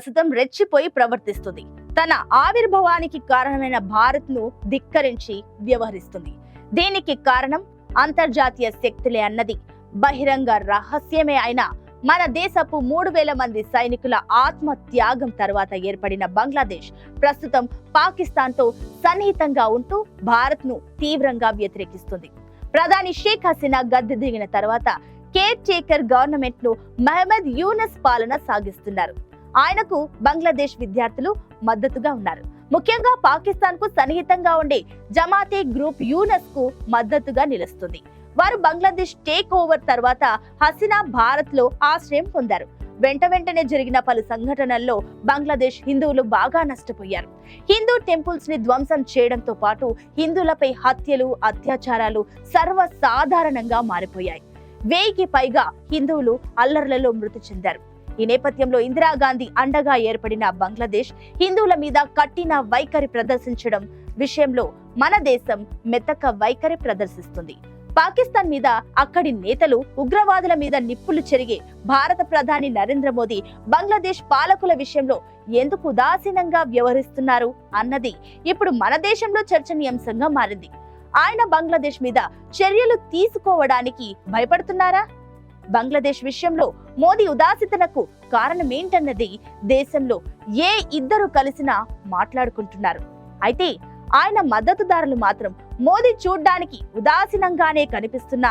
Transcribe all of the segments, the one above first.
ప్రస్తుతం రెచ్చిపోయి ప్రవర్తిస్తుంది. తన ఆవిర్భావానికి కారణమైన భారత్ను ధిక్కరించి వ్యవహరిస్తుంది. దీనికి కారణం అంతర్జాతీయ శక్తులే అన్నది. బహిరంగ రహస్యమే అయినా మన దేశపు మూడు వేల మంది సైనికుల ఆత్మ త్యాగం తర్వాత ఏర్పడిన బంగ్లాదేశ్ ప్రస్తుతం పాకిస్తాన్తో సన్నిహితంగా ఉంటూ భారత్ను తీవ్రంగా వ్యతిరేకిస్తుంది. ప్రధాని షేక్ హసీనా గద్దె దిగిన తర్వాత కేర్ టేకర్ గవర్నమెంట్ను మహమ్మద్ యూనస్ పాలన సాగిస్తున్నారు. ఆయనకు బంగ్లాదేశ్ విద్యార్థులు మద్దతుగా ఉన్నారు. ముఖ్యంగా పాకిస్తాన్కు సన్నిహితంగా ఉండే జమాతే గ్రూప్ యూనస్కు మద్దతుగా నిలుస్తుంది. వారు బంగ్లాదేశ్ టేక్ ఓవర్ తర్వాత హసీనా భారత్లో ఆశ్రయం పొందారు. వెంట వెంటనే జరిగిన పలు సంఘటనల్లో బంగ్లాదేశ్ హిందువులు బాగా నష్టపోయారు. హిందూ టెంపుల్స్ని ధ్వంసం చేయడంతో పాటు హిందువులపై హత్యలు అత్యాచారాలు సర్వసాధారణంగా మారిపోయాయి. వెయ్యికి పైగా హిందువులు అల్లర్లలో మృతి చెందారు. ఈ నేపథ్యంలో ఇందిరాగాంధీ అండగా ఏర్పడిన బంగ్లాదేశ్ హిందువుల మీద కట్టిన వైఖరి ప్రదర్శించడం విషయంలో మన దేశం మెత్తక వైఖరి ప్రదర్శిస్తుంది. పాకిస్తాన్ మీద అక్కడి నేతలు ఉగ్రవాదుల మీద నిప్పులు చెరిగే భారత ప్రధాని నరేంద్ర మోదీ బంగ్లాదేశ్ పాలకుల విషయంలో ఎందుకు ఉదాసీనంగా వ్యవహరిస్తున్నారు అన్నది ఇప్పుడు మన దేశంలో చర్చనీయాంశంగా మారింది. ఆయన బంగ్లాదేశ్ మీద చర్యలు తీసుకోవడానికి భయపడుతున్నారా? బంగ్లాదేశ్ విషయంలో మోదీ ఉదాసీతనకు కారణమేంటన్నది దేశంలో ఏ ఇద్దరు కలిసినా మాట్లాడుకుంటున్నారు. అయితే ఆయన మద్దతుదారులు మాత్రం మోదీ చూడ్డానికి ఉదాసీనంగానే కనిపిస్తున్న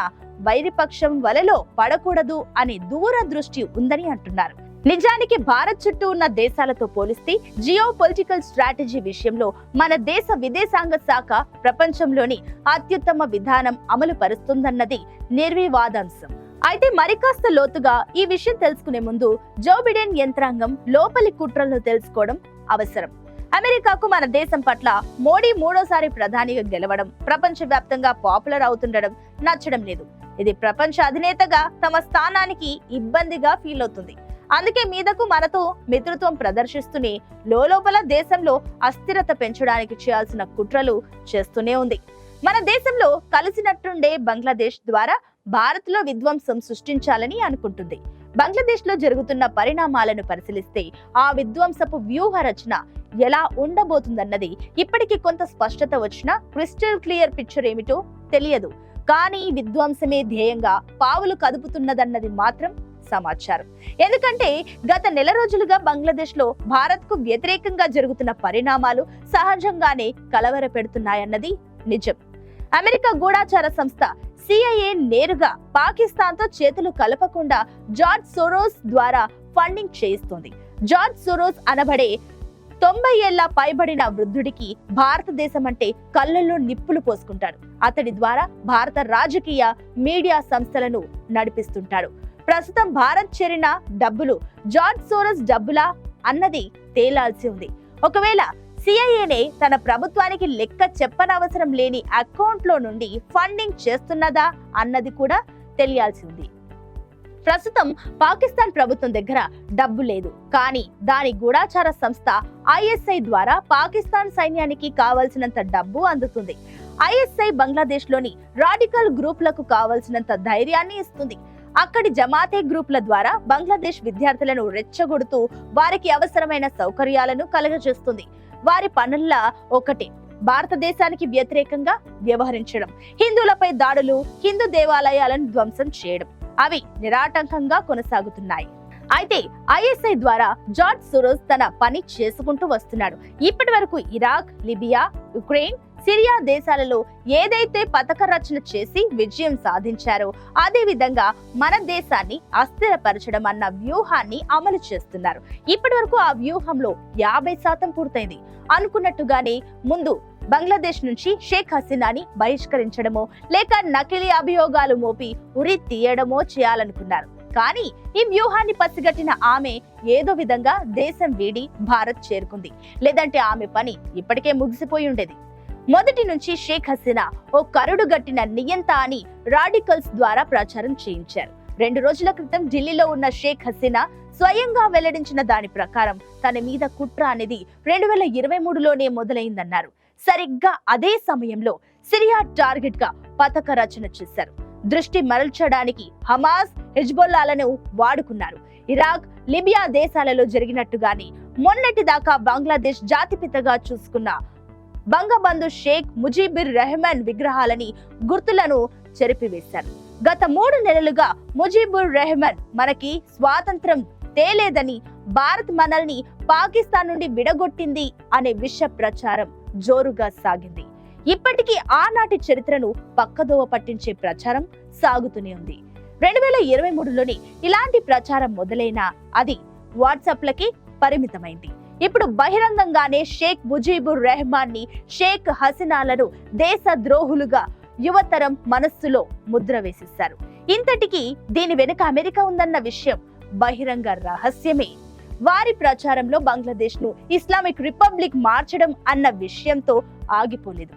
వైరిపక్షం వలలో పడకూడదు అనే దూరదృష్టి ఉందని అంటున్నారు. నిజానికి భారత్ చుట్టూ ఉన్న దేశాలతో పోలిస్తే జియో పొలిటికల్ స్ట్రాటజీ విషయంలో మన దేశ విదేశాంగ శాఖ ప్రపంచంలోని అత్యుత్తమ విధానం అమలు పరుస్తుందన్నది నిర్వివాదాంశం. అయితే మరికాస్త లోతుగా ఈ విషయం తెలుసుకునే ముందు జో బిడెన్ యంత్రాంగం లోపలి కుట్రలను తెలుసుకోవడం అవసరం. అమెరికాకు మన దేశం పట్ల మోడీ మూడోసారి ప్రధానిగా గెలవడం ప్రపంచ వ్యాప్తంగా పాపులర్ అవుతుండడం నచ్చడం లేదు. ఇది ప్రపంచ అధినేతగా తమ స్థానానికి ఇబ్బందిగా ఫీల్ అవుతుంది. అందుకే మీదకు మనతో మిత్రత్వం ప్రదర్శిస్తూనే లోపల దేశంలో అస్థిరత పెంచడానికి చేయాల్సిన కుట్రలు చేస్తూనే ఉంది. మన దేశంలో కలిసినట్టుండే బంగ్లాదేశ్ ద్వారా భారత్లో విధ్వంసం సృష్టించాలని అనుకుంటుంది. బంగ్లాదేశ్లో జరుగుతున్న పరిణామాలను పరిశీలిస్తే ఆ విధ్వంసపు వ్యూహ రచన ఎలా ఉండబోతుందన్నది ఇప్పటికీ కొంత స్పష్టత వచ్చినా క్రిస్టల్ క్లియర్ పిక్చర్ ఏమిటో తెలియదు. కానీ విధ్వంసమే ధ్యేయంగా పావులు కదుపుతున్నదన్నది మాత్రం సమాచారం. ఎందుకంటే గత నెల రోజులుగా బంగ్లాదేశ్లో భారత్కు వ్యతిరేకంగా జరుగుతున్న పరిణామాలు సహజంగానే కలవర పెడుతున్నాయన్నది నిజం. అమెరికా గూఢాచార సంస్థ సిఐఏ నేరుగా పాకిస్తాన్తో చేతులు కలపకుండా జార్జ్ సోరోస్ ద్వారా ఫండింగ్ చేయిస్తుంది. జార్జ్ సోరోస్ అనబడే తొంభై ఏళ్ళ పైబడిన వృద్ధుడికి భారతదేశం అంటే కళ్ళల్లో నిప్పులు పోసుకుంటాడు. అతడి ద్వారా భారత రాజకీయ మీడియా సంస్థలను నడిపిస్తుంటాడు. ప్రస్తుతం భారత్ చేరిన డబ్బులు జార్జ్ సోరస్ డబ్బులా అన్నది తేలాల్సి ఉంది. ఒకవేళ సిఐఏనే తన ప్రభుత్వానికి లెక్క చెప్పనవసరం లేని అకౌంట్లో నుండి ఫండింగ్ చేస్తున్నదా అన్నది కూడా తెలియాల్సి ఉంది ప్రస్తుతం పాకిస్తాన్ ప్రభుత్వం దగ్గర డబ్బు లేదు. కానీ దాని గూఢాచార సంస్థ ఐఎస్ఐ ద్వారా పాకిస్తాన్ సైన్యానికి కావలసినంత డబ్బు అందుతుంది. ఐఎస్ఐ బంగ్లాదేశ్లోని రాడికల్ గ్రూప్లకు కావలసినంత ధైర్యాన్ని ఇస్తుంది. అక్కడి జమాతే గ్రూప్ల ద్వారా బంగ్లాదేశ్ విద్యార్థులను రెచ్చగొడుతూ వారికి అవసరమైన సౌకర్యాలను కలగజేస్తుంది. వారి పనుల్లో ఒకటి. భారతదేశానికి వ్యతిరేకంగా వ్యవహరించడం హిందువులపై దాడులు హిందూ దేవాలయాలను ధ్వంసం చేయడం అవి నిరాటంకంగా కొనసాగుతున్నాయి. అయితే ఐఎస్ఐ ద్వారా జార్జ్ సురోజ్ తన పని చేసుకుంటూ వస్తున్నాడు. ఇప్పటి వరకు ఇరాక్ లిబియా యుక్రెయిన్ సిరియా దేశాలలో ఏదైతే పథక రచన చేసి విజయం సాధించారో అదే విధంగా మన దేశాన్ని అస్థిరపరచడం అన్న వ్యూహాన్ని అమలు చేస్తున్నారు. ఇప్పటి వరకు ఆ వ్యూహంలో యాభై శాతం పూర్తయింది. అనుకున్నట్టుగానే ముందు బంగ్లాదేశ్ నుంచి షేక్ హసీనాని బహిష్కరించడమో లేక నకిలీ అభియోగాలు మోపి ఉరి తీయడమో చేయాలనుకున్నారు. కానీ ఈ వ్యూహాన్ని పసిగట్టిన ఆమె ఏదో విధంగా దేశం వీడి భారత్ చేరుకుంది. లేదంటే ఆమె పని ఇప్పటికే ముగిసిపోయి ఉండేది. మొదటి నుంచి షేక్ హసీనా ఓ కరుడుగట్టిన నియంత అని రాడికల్స్ ద్వారా ప్రచారం చేయించారు. రెండు రోజుల క్రితం ఢిల్లీలో ఉన్న షేక్ హసీనా స్వయంగా వెల్లడించిన దాని ప్రకారం తన మీద కుట్ర అనేది రెండు వేల ఇరవై మూడులోనే మొదలైందన్నారు. సరిగ్గా అదే సమయంలో సిరియా టార్గెట్గా పథక రచన చేశారు. దృష్టి మరల్చడానికి హమాస్ హెజ్బొల్లాలను వాడుకున్నారు. ఇరాక్ లిబియా దేశాలలో జరిగినట్టుగానే మొన్నటి దాకా బంగ్లాదేశ్ జాతిపితగా చూసుకున్న బంగబంధు షేక్ ముజీబిర్ రెహమాన్ విగ్రహాలని గుర్తులను చెరిపివేశారు. గత మూడు నెలలుగా ముజీబుర్ రెహమాన్ మనకి స్వాతంత్రం తేలేదని భారత్ మనల్ని పాకిస్తాన్ నుండి విడగొట్టింది అనే విష ప్రచారం జోరుగా సాగింది. ఇప్పటికీ ఆనాటి చరిత్రను పక్కదోవ పట్టించే ప్రచారం సాగుతూనే ఉంది. రెండు వేల ఇరవై మూడులోని ఇలాంటి ప్రచారం మొదలైనా అది వాట్సాప్లకి పరిమితమైంది. ఇప్పుడు బహిరంగంగానే షేక్ ముజీబుర్ రెహమాన్ని షేక్ హసీనాలను దేశ ద్రోహులుగా యువతరం మనస్సులో ముద్ర వేసేశారు. ఇంతటికి దీని వెనుక అమెరికా ఉందన్న విషయం బహిరంగ రహస్యమే. వారి ప్రచారంలో బంగ్లాదేశ్ను ఇస్లామిక్ రిపబ్లిక్ మార్చడం అన్న విషయంతో ఆగిపోలేదు.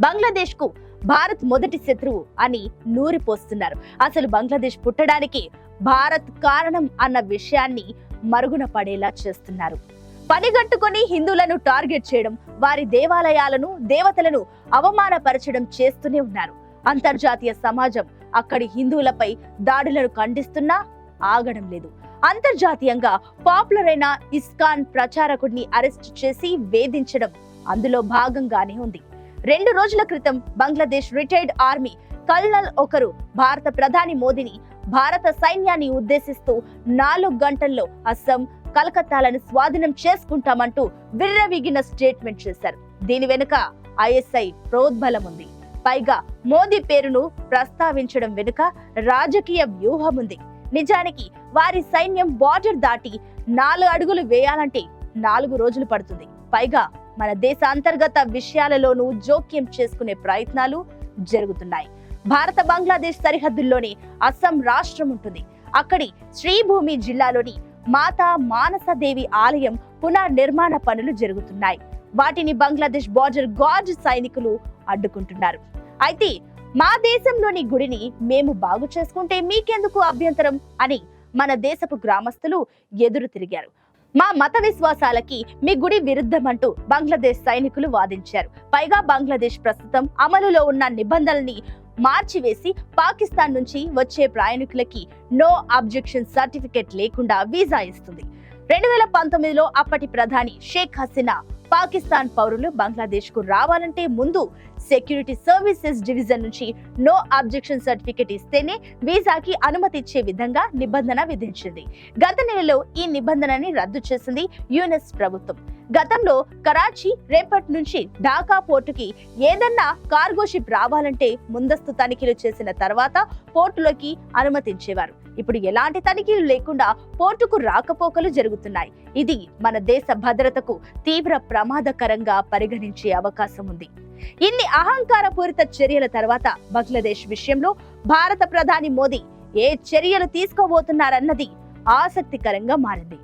బంగ్లాదేశ్కు భారత్ మొదటి శత్రువు అని నూరిపోస్తున్నారు. అసలు బంగ్లాదేశ్ పుట్టడానికి భారత్ కారణం అన్న విషయాన్ని మరుగున పడేలా చేస్తున్నారు. పనిగట్టుకొని హిందువులను టార్గెట్ చేయడం వారి దేవాలయాలను దేవతలను అవమానపరచడం చేస్తూనే ఉన్నారు. అంతర్జాతీయ సమాజం అక్కడి హిందువులపై దాడులను ఖండిస్తున్నా ఆగడం లేదు. అంతర్జాతీయంగా పాపులర్ అయిన ఇస్కాన్ ప్రచారకుడిని అరెస్ట్ చేసి వేధించడం అందులో భాగంగానే ఉంది. రెండు రోజుల క్రితం బంగ్లాదేశ్ రిటైర్డ్ ఆర్మీ కల్నల్ ఒకరు భారత ప్రధాని మోదీని భారత సైన్యాన్ని ఉద్దేశిస్తూ నాలుగు గంటల్లో అస్సాం కలకత్తాలను స్వాధీనం చేసుకుంటామంటూ విర్రవీగిన స్టేట్మెంట్ చేశారు. దీని వెనుక ఐఎస్ఐ ప్రోద్బలం ఉంది. పైగా మోదీ పేరును ప్రస్తావించడం వెనుక రాజకీయ వ్యూహం ఉంది. నిజానికి వారి సైన్యం బార్డర్ దాటి నాలుగు అడుగులు వేయాలంటే నాలుగు రోజులు పడుతుంది. పైగా మన దేశ అంతర్గత విషయాలలోనూ జోక్యం చేసుకునే ప్రయత్నాలు జరుగుతున్నాయి. భారత బంగ్లాదేశ్ సరిహద్దుల్లోనే అస్సాం రాష్ట్రం ఉంటుంది. అక్కడి శ్రీభూమి జిల్లాలోని మాతా మానసదేవి ఆలయం పునర్నిర్మాణ పనులు జరుగుతున్నాయి. వాటిని బంగ్లాదేశ్ బార్డర్ గార్డ్ సైనికులు అడ్డుకుంటున్నారు. అయితే మా దేశంలోని గుడిని మేము బాగు చేసుకుంటే మీకెందుకు అభ్యంతరం అని మన దేశపు గ్రామస్తులు ఎదురు తిరిగారు. మా మత విశ్వాసాలకి మీ గుడి విరుద్ధమంటూ బంగ్లాదేశ్ సైనికులు వాదించారు. పైగా బంగ్లాదేశ్ ప్రస్తుతం అమలులో ఉన్న నిబంధనల్ని మార్చివేసి పాకిస్తాన్ నుంచి వచ్చే ప్రయాణికులకి నో అబ్జెక్షన్ సర్టిఫికెట్ లేకుండా వీసా ఇస్తుంది. రెండు వేల పంతొమ్మిదిలో అప్పటి ప్రధాని షేక్ హసీనా పాకిస్తాన్ పౌరులు బంగ్లాదేశ్కు రావాలంటే ముందు సెక్యూరిటీ సర్వీసెస్ డివిజన్ నుంచి నో అబ్జెక్షన్ సర్టిఫికెట్ ఇస్తేనే వీసాకి అనుమతి ఇచ్చే విధంగా నిబంధన విధించింది. గత నెలలో ఈ నిబంధనని రద్దు చేసింది యుఎన్ఎస్ ప్రభుత్వం. గతంలో కరాచీ రేపటి నుంచి ఢాకా పోర్టుకి ఏదన్నా కార్గో షిప్ రావాలంటే ముందస్తు తనిఖీలు చేసిన తర్వాత పోర్టులోకి అనుమతించేవారు. ఇప్పుడు ఎలాంటి తనిఖీలు లేకుండా పోర్టుకు రాకపోకలు జరుగుతున్నాయి. ఇది మన దేశ భద్రతకు తీవ్ర ప్రమాదకరంగా పరిగణించే అవకాశం ఉంది. ఇన్ని అహంకారపూరిత చర్యల తర్వాత బంగ్లాదేశ్ విషయంలో భారత ప్రధాని మోదీ ఏ చర్యలు తీసుకోబోతున్నారన్నది ఆసక్తికరంగా మారింది.